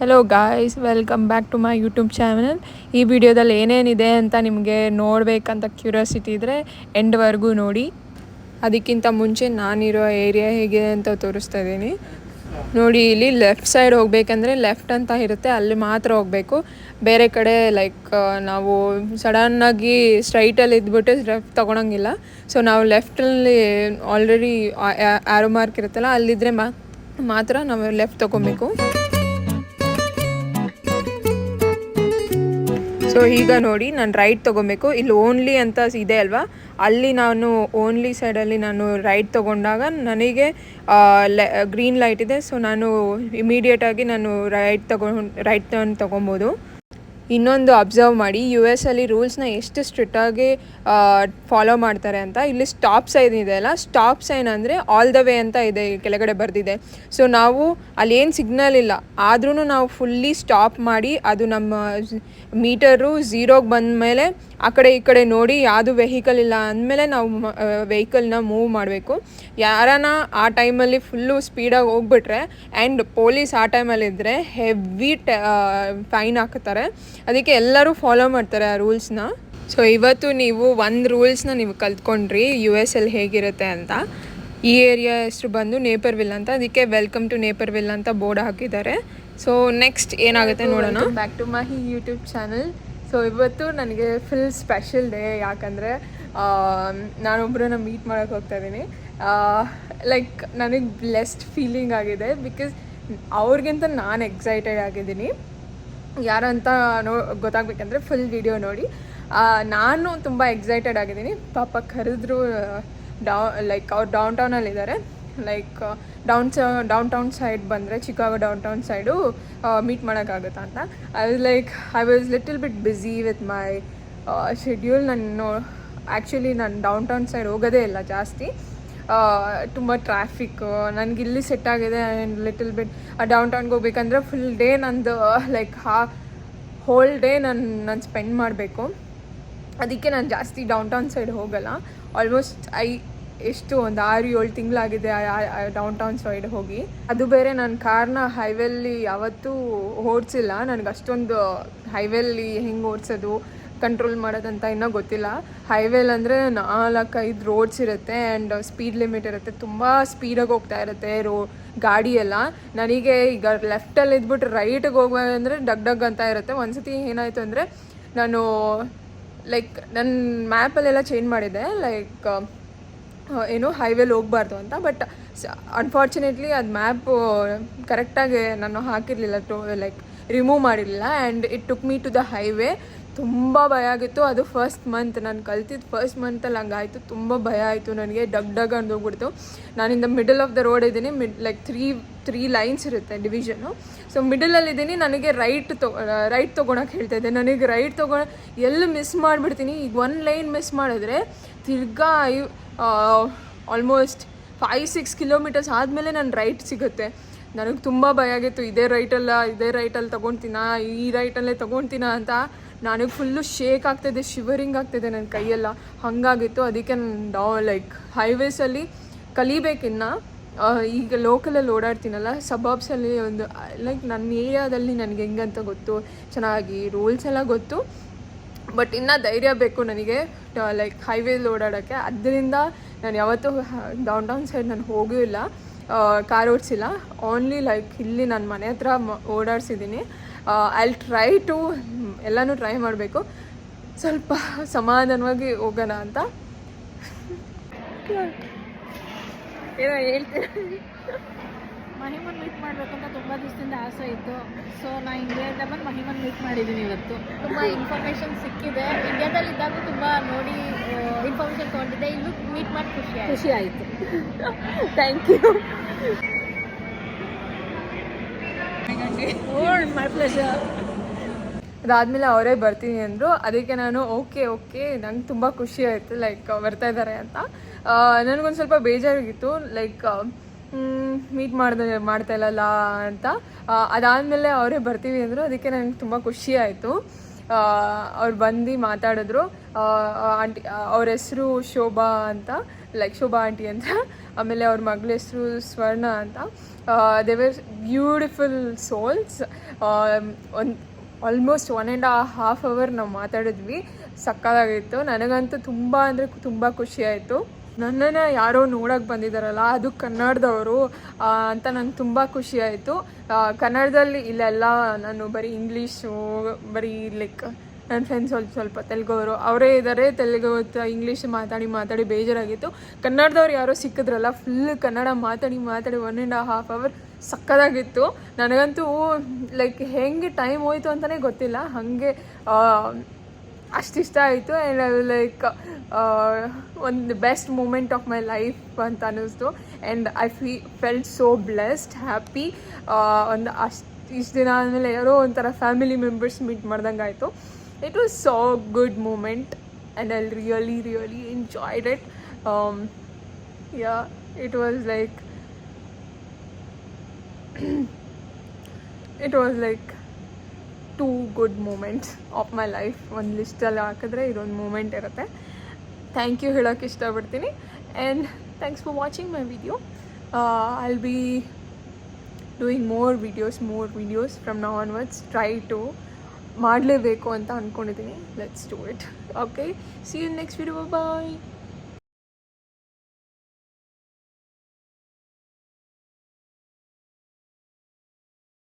Hello guys welcome back to my YouTube channel ಈ ವಿಡಿಯೋದಲ್ಲಿ ಏನೇನಿದೆ ಅಂತ ನಿಮಗೆ ನೋಡಬೇಕಂತ ಕ್ಯೂರಿಯಾಸಿಟಿ ಇದ್ದರೆ ಎಂಡ್ವರೆಗೂ ನೋಡಿ. ಅದಕ್ಕಿಂತ ಮುಂಚೆ ನಾನಿರೋ ಏರಿಯಾ ಹೇಗಿದೆ ಅಂತ ತೋರಿಸ್ತಾ ಇದ್ದೀನಿ. ನೋಡಿ, ಇಲ್ಲಿ ಲೆಫ್ಟ್ ಸೈಡ್ ಹೋಗ್ಬೇಕಂದ್ರೆ ಲೆಫ್ಟ್ ಅಂತ ಇರುತ್ತೆ. ಅಲ್ಲಿ ಮಾತ್ರ ಹೋಗಬೇಕು. ಬೇರೆ ಕಡೆ ಲೈಕ್ ನಾವು ಸಡನ್ನಾಗಿ ಸ್ಟ್ರೈಟಲ್ಲಿ ಇದ್ಬಿಟ್ಟು ಲೆಫ್ಟ್ ತೊಗೊಳಂಗಿಲ್ಲ. ಸೊ ನಾವು ಲೆಫ್ಟಲ್ಲಿ ಆಲ್ರೆಡಿ ಆ್ಯರೋ ಮಾರ್ಕ್ ಇರುತ್ತಲ್ಲ ಅಲ್ಲಿದ್ದರೆ ಮಾತ್ರ ನಾವು ಲೆಫ್ಟ್ ತೊಗೊಬೇಕು. ಸೊ ಈಗ ನೋಡಿ, ನಾನು ರೈಟ್ ತೊಗೊಬೇಕು. ಇಲ್ಲಿ ಓನ್ಲಿ ಅಂತ ಇದೆ ಅಲ್ವಾ? ಅಲ್ಲಿ ನಾನು ಓನ್ಲಿ ಸೈಡಲ್ಲಿ ನಾನು ರೈಟ್ ತೊಗೊಂಡಾಗ ನನಗೆ ಗ್ರೀನ್ ಲೈಟ್ ಇದೆ. ಸೊ ನಾನು ಇಮಿಡಿಯೇಟಾಗಿ ನಾನು ರೈಟ್ ತಗೊಂಡು ರೈಟ್ ಟರ್ನ್ ತೊಗೊಬೋದು. ಇನ್ನೊಂದು ಅಬ್ಸರ್ವ್ ಮಾಡಿ ಯು ಎಸ್ ಅಲ್ಲಿ ರೂಲ್ಸ್ನ ಎಷ್ಟು ಸ್ಟ್ರಿಕ್ಟಾಗಿ ಫಾಲೋ ಮಾಡ್ತಾರೆ ಅಂತ. ಇಲ್ಲಿ ಸ್ಟಾಪ್ ಸೈನ್ ಇದೆ ಅಲ್ಲ. ಸ್ಟಾಪ್ ಸೈನ್ ಅಂದರೆ ಆಲ್ ದ ವೇ ಅಂತ ಇದೆ ಕೆಳಗಡೆ ಬರೆದಿದೆ. ಸೊ ನಾವು ಅಲ್ಲಿ ಏನು ಸಿಗ್ನಲ್ ಇಲ್ಲ. ಆದ್ರೂ ನಾವು ಫುಲ್ಲಿ ಸ್ಟಾಪ್ ಮಾಡಿ ಅದು ನಮ್ಮ ಮೀಟರು ಝೀರೋಗೆ ಬಂದ ಮೇಲೆ ಆ ಕಡೆ ಈ ಕಡೆ ನೋಡಿ ಯಾವುದು ವೆಹಿಕಲ್ ಇಲ್ಲ ಅಂದಮೇಲೆ ನಾವು ವೆಹಿಕಲ್ನ ಮೂವ್ ಮಾಡಬೇಕು. ಯಾರಾನ ಆ ಟೈಮಲ್ಲಿ ಫುಲ್ಲು ಸ್ಪೀಡಾಗಿ ಹೋಗ್ಬಿಟ್ರೆ ಆ್ಯಂಡ್ ಪೊಲೀಸ್ ಆ ಟೈಮಲ್ಲಿದ್ದರೆ ಹೆವಿ ಟ ಫೈನ್ ಹಾಕ್ತಾರೆ. ಅದಕ್ಕೆ ಎಲ್ಲರೂ ಫಾಲೋ ಮಾಡ್ತಾರೆ ಆ ರೂಲ್ಸ್ನ ಸೊ ಇವತ್ತು ನೀವು ಒಂದು ರೂಲ್ಸ್ನ ನೀವು ಕಲ್ತ್ಕೊಂಡ್ರಿ ಯು ಎಸ್ ಅಲ್ಲಿ ಹೇಗಿರುತ್ತೆ ಅಂತ. ಈ ಏರಿಯಾ ಹೆಸರು ಬಂದು ನೇಪರ್ವಿಲ್ ಅಂತ. ಅದಕ್ಕೆ ವೆಲ್ಕಮ್ ಟು ನೇಪರ್ವಿಲ್ ಅಂತ ಬೋರ್ಡ್ ಹಾಕಿದ್ದಾರೆ. ಸೊ ನೆಕ್ಸ್ಟ್ ಏನಾಗುತ್ತೆ ನೋಡೋಣ. Back to my YouTube channel so ಇವತ್ತು ನನಗೆ ಫುಲ್ ಸ್ಪೆಷಲ್ ಡೇ ಯಾಕಂದರೆ ನಾನೊಬ್ಬರನ್ನ ಮೀಟ್ ಮಾಡೋಕ್ಕೆ ಹೋಗ್ತಾ ಇದ್ದೀನಿ. ಲೈಕ್ ನನಗೆ ಬ್ಲೆಸ್ಡ್ ಫೀಲಿಂಗ್ ಆಗಿದೆ ಬಿಕಾಸ್ ಅವ್ರಿಗಿಂತ ನಾನು ಎಕ್ಸೈಟೆಡ್ ಆಗಿದ್ದೀನಿ. ಯಾರಂತ ನೋ, ಗೊತ್ತಾಗಬೇಕಂದ್ರೆ ಫುಲ್ ವಿಡಿಯೋ ನೋಡಿ. ನಾನು ತುಂಬ ಎಕ್ಸೈಟೆಡ್ ಆಗಿದ್ದೀನಿ. ಪಾಪ ಕರೆದ್ರು ಡೌ ಲೈಕ್ ಅವ್ರು ಡೌನ್ ಟೌನಲ್ಲಿದ್ದಾರೆ like down downtown side ಬಂದರೆ Chicago downtown side meet ಮಾಡೋಕ್ಕಾಗುತ್ತಾ ಅಂತ. I was like I was little bit busy with my schedule ನಾನು ಆ್ಯಕ್ಚುಲಿ ನಾನು ಡೌನ್ ಟೌನ್ ಸೈಡ್ ಹೋಗೋದೇ ಇಲ್ಲ ಜಾಸ್ತಿ. ತುಂಬ ಟ್ರಾಫಿಕ್ಕು ನನಗೆ ಇಲ್ಲಿ ಸೆಟ್ ಆಗಿದೆ ಆ್ಯಂಡ್ ಲಿಟಲ್ ಬಿಟ್ ಡೌನ್ ಟೌನ್ಗೆ ಹೋಗ್ಬೇಕಂದ್ರೆ ಫುಲ್ ಡೇ ನಂದು ಲೈಕ್ ಹಾ ಹೋಲ್ ಡೇ ನಾನು ನಾನು ಸ್ಪೆಂಡ್ ಮಾಡಬೇಕು. ಅದಕ್ಕೆ ನಾನು ಜಾಸ್ತಿ ಡೌನ್ ಟೌನ್ ಸೈಡ್ ಹೋಗಲ್ಲ. ಆಲ್ಮೋಸ್ಟ್ ಐ ಎಷ್ಟು ಒಂದು ಆರು ಏಳು ತಿಂಗಳಾಗಿದೆ ಡೌನ್ ಟೌನ್ ಸೈಡ್ ಹೋಗಿ. ಅದು ಬೇರೆ ನಾನು ಕಾರ್ನ ಹೈವೇಲಿ ಯಾವತ್ತೂ ಓಡಿಸಿಲ್ಲ. ನನಗೆ ಅಷ್ಟೊಂದು ಹೈವೇಲಿ ಹೆಂಗೆ ಓಡಿಸೋದು ಕಂಟ್ರೋಲ್ ಮಾಡೋದಂತ ಇನ್ನೂ ಗೊತ್ತಿಲ್ಲ. ಹೈವೇಲ್ ಅಂದರೆ ನಾಲ್ಕೈದು ರೋಡ್ಸ್ ಇರುತ್ತೆ ಆ್ಯಂಡ್ ಸ್ಪೀಡ್ ಲಿಮಿಟ್ ಇರುತ್ತೆ. ತುಂಬ ಸ್ಪೀಡಾಗಿ ಹೋಗ್ತಾ ಇರುತ್ತೆ ರೋ ಗಾಡಿ ಎಲ್ಲ ನನಗೆ ಈಗ ಲೆಫ್ಟಲ್ಲಿ ಇದ್ಬಿಟ್ಟು ರೈಟಿಗೆ ಹೋಗ್ಬೇಕಂದ್ರೆ ಡಗ್ ಡಗ್ ಅಂತ ಇರುತ್ತೆ. ಒಂದ್ಸತಿ ಏನಾಯಿತು ಅಂದರೆ ನಾನು ಲೈಕ್ ನನ್ನ ಮ್ಯಾಪಲ್ಲೆಲ್ಲ ಚೇಂಜ್ ಮಾಡಿದ್ದೆ ಲೈಕ್ ಏನು ಹೈವೇಲಿ ಹೋಗಬಾರ್ದು ಅಂತ ಬಟ್ ಅನ್ಫಾರ್ಚುನೇಟ್ಲಿ ಅದು ಮ್ಯಾಪ್ ಕರೆಕ್ಟಾಗಿ ನಾನು ಹಾಕಿರಲಿಲ್ಲ ಟು ಲೈಕ್ ರಿಮೂವ್ ಮಾಡಿರಲಿಲ್ಲ. And it took me to the highway ತುಂಬ ಭಯ ಆಗಿತ್ತು. ಅದು ಫಸ್ಟ್ ಮಂತ್ ನಾನು ಕಲ್ತಿದ್ದು ಫಸ್ಟ್ ಮಂತಲ್ಲಿ ಹಂಗಾಯಿತು. ತುಂಬ ಭಯ ಆಯಿತು ನನಗೆ. ಡಗ್ ಡಗ್ ಅಂದೋಗ್ಬಿಡ್ತು ಇಂದ ಮಿಡಲ್ ಆಫ್ ದ ರೋಡ್ ಇದ್ದೀನಿ. Mid like three three lines ಇರುತ್ತೆ ಡಿವಿಷನು ಸೊ ಮಿಡಲಲ್ಲಿದ್ದೀನಿ ನನಗೆ ರೈಟ್ ತೊ ರೈಟ್ ತೊಗೊಳಕ್ಕೆ ಹೇಳ್ತಾ ಇದ್ದೆ. ನನಗೆ ರೈಟ್ ತೊಗೊಳ ಎಲ್ಲಿ ಮಿಸ್ ಮಾಡಿಬಿಡ್ತೀನಿ? ಈಗ ಒನ್ ಲೈನ್ ಮಿಸ್ ಮಾಡಿದ್ರೆ ತಿರ್ಗಾ I almost five six kilometres ಆದಮೇಲೆ ನನ್ನ ರೈಟ್ ಸಿಗುತ್ತೆ. ನನಗೆ ತುಂಬ ಭಯ ಆಗಿತ್ತು. ಇದೇ ರೈಟಲ್ಲ ಇದೇ ರೈಟಲ್ಲಿ ತೊಗೊತೀನ ಈ ರೈಟಲ್ಲೇ ತೊಗೊತೀನ ಅಂತ ನನಗೆ ಫುಲ್ಲು ಶೇಕ್ ಆಗ್ತಿದೆ ಶಿವರಿಂಗ್ ಆಗ್ತಿದೆ ನನ್ನ ಕೈಯೆಲ್ಲ. ಹಾಗಾಗಿತ್ತು. ಅದಕ್ಕೆ ನಾನು ಡಾ ಲೈಕ್ ಹೈವೇಸಲ್ಲಿ ಕಲಿಬೇಕಿನ್ನ ಆ, ಈಗ ಲೋಕಲಲ್ಲಿ ಓಡಾಡ್ತೀನಲ್ಲ ಸಬಾಬ್ಸಲ್ಲಿ ಒಂದು ಲೈಕ್ ನನ್ನ ಏರಿಯಾದಲ್ಲಿ ನನಗೆ ಹೆಂಗಂತ ಗೊತ್ತು? ಚೆನ್ನಾಗಿ ರೂಲ್ಸ್ ಎಲ್ಲ ಗೊತ್ತು. ಬಟ್ ಇನ್ನೂ ಧೈರ್ಯ ಬೇಕು ನನಗೆ. ಲೈಕ್ ಹೈವೇಲಿ ಓಡಾಡೋಕ್ಕೆ ಅದರಿಂದ ನಾನು ಯಾವತ್ತೂ ಡೌನ್ ಟೌನ್ ಸೈಡ್ ನಾನು ಹೋಗೂ ಇಲ್ಲ. ಕಾರ್ ಓಡಿಸಿಲ್ಲ. ಓನ್ಲಿ ಲೈಕ್ ಇಲ್ಲಿ ನನ್ನ ಮನೆ ಹತ್ರ ಓಡಾಡ್ಸಿದ್ದೀನಿ ಐ ಟ್ರೈ ಟು ಎಲ್ಲನೂ ಟ್ರೈ ಮಾಡಬೇಕು. ಸ್ವಲ್ಪ ಸಮಾಧಾನವಾಗಿ ಹೋಗೋಣ ಅಂತ. ಏನೋ ಹೇಳ್ತೀನಿ ಮಹಿಮನ್ ಮೀಟ್ ಮಾಡ್ಬೇಕಂತ ತುಂಬ ದಿವಸದಿಂದ ಆಸೆ ಇತ್ತು. ಸೊ ನಾ ಇಂಡಿಯಾದ ಬಂದು ಮಹಿಮನ್ ಮೀಟ್ ಮಾಡಿದ್ದೀನಿ ಇವತ್ತು. ತುಂಬ ಇನ್ಫಾರ್ಮೇಷನ್ ಸಿಕ್ಕಿದೆ. ಇಂಡಿಯಾದಲ್ಲಿ ಇದ್ದಾಗ ತುಂಬ ನೋಡಿ ಇನ್ಫಾರ್ಮೇಷನ್ ತೊಗೊಂಡಿದ್ದೆ. ಇನ್ನು ಮೀಟ್ ಮಾಡಿ ಖುಷಿ ಆಯ್ತು. ಖುಷಿ ಆಯಿತು. ಥ್ಯಾಂಕ್ ಯು ಮೈ ಅದಾದಮೇಲೆ ಅವರೇ ಬರ್ತೀನಿ ಅಂದರು. ಅದಕ್ಕೆ ನಾನು ಓಕೆ ಓಕೆ ನಂಗೆ ತುಂಬ ಖುಷಿ ಆಯಿತು ಲೈಕ್ ಬರ್ತಾ ಇದ್ದಾರೆ ಅಂತ. ನನಗೊಂದು ಸ್ವಲ್ಪ ಬೇಜಾರಾಗಿತ್ತು. ಲೈಕ್ ಮೀಟ್ ಮಾಡ್ದ, ಮಾಡ್ತಾ ಇಲ್ಲಲ್ಲ ಅಂತ. ಅದಾದಮೇಲೆ ಅವರೇ ಬರ್ತೀವಿ ಅಂದರು, ಅದಕ್ಕೆ ನನಗೆ ತುಂಬ ಖುಷಿ ಆಯಿತು. ಅವ್ರು ಬಂದು ಮಾತಾಡಿದ್ರು. ಆಂಟಿ ಅವ್ರ ಹೆಸರು ಶೋಭಾ ಅಂತ ಲೈಕ್ ಶೋಭಾ ಆಂಟಿ ಅಂತ. ಆಮೇಲೆ ಅವ್ರ ಮಗಳ ಹೆಸರು ಸ್ವರ್ಣ ಅಂತ. ದೇವರ್ ಬ್ಯೂಟಿಫುಲ್ ಸೋಲ್ಸ್ ಒಂದು almost one and half hour ನಾವು ಮಾತಾಡಿದ್ವಿ. ಸಕ್ಕತ್ತಾಗಿತ್ತು. ನನಗಂತೂ ತುಂಬ ಅಂದರೆ ತುಂಬ ಖುಷಿ ಆಯಿತು. ನನ್ನನ್ನು ಯಾರೋ ನೋಡೋಕೆ ಬಂದಿದ್ದಾರಲ್ಲ ಅದು ಕನ್ನಡದವರು ಅಂತ ನಂಗೆ ತುಂಬ ಖುಷಿ ಆಯಿತು. ಕನ್ನಡದಲ್ಲಿ ಇಲ್ಲೆಲ್ಲ ನಾನು ಬರೀ ಇಂಗ್ಲೀಷು, ಬರೀ ಲೈಕ್ ನನ್ನ ಫ್ರೆಂಡ್ಸ್ ಸ್ವಲ್ಪ ಸ್ವಲ್ಪ ತೆಲುಗು ಅವರು ಇದ್ದಾರೆ ತೆಲುಗು ಇಂಗ್ಲೀಷ್ ಮಾತಾಡಿ ಮಾತಾಡಿ ಬೇಜಾರಾಗಿತ್ತು. ಕನ್ನಡದವ್ರು ಯಾರೋ ಸಿಕ್ಕಿದ್ರಲ್ಲ ಫುಲ್ ಕನ್ನಡ ಮಾತಾಡಿ ಮಾತಾಡಿ ಒನ್ ಆ್ಯಂಡ್ ಹಾಫ್ ಅವರ್ ಸಕ್ಕದಾಗಿತ್ತು. ನನಗಂತೂ ಲೈಕ್ ಹೆಂಗೆ ಟೈಮ್ ಹೋಯ್ತು ಅಂತಲೇ ಗೊತ್ತಿಲ್ಲ. ಹಾಗೆ ಅಷ್ಟು ಇಷ್ಟ ಆಯಿತು ಆ್ಯಂಡ್ ಐ ಲೈಕ್ ಒಂದು best moment of my life ಅಂತ ಅನ್ನಿಸ್ತು. And I feel felt so blessed happy ಒಂದು ಅಷ್ಟು, ಇಷ್ಟು ದಿನ ಆದಮೇಲೆ ಯಾರೋ ಒಂಥರ ಫ್ಯಾಮಿಲಿ ಮೆಂಬರ್ಸ್ ಮೀಟ್ ಮಾಡ್ದಂಗೆ ಆಯಿತು. It was so good moment and I really really enjoyed it yeah it was like it was like two good moments of my life. ಒಂದು ಲಿಸ್ಟಲ್ಲಿ ಹಾಕಿದ್ರೆ ಇದೊಂದು ಮೂಮೆಂಟ್ ಇರುತ್ತೆ. ಥ್ಯಾಂಕ್ ಯು ಹೇಳೋಕ್ಕೆ ಇಷ್ಟಪಡ್ತೀನಿ. And thanks for watching my video I'll be doing more videos more videos from now onwards try to ಮಾಡಲೇಬೇಕು ಅಂತ ಅಂದ್ಕೊಂಡಿದ್ದೀನಿ let's do it okay see you next video bye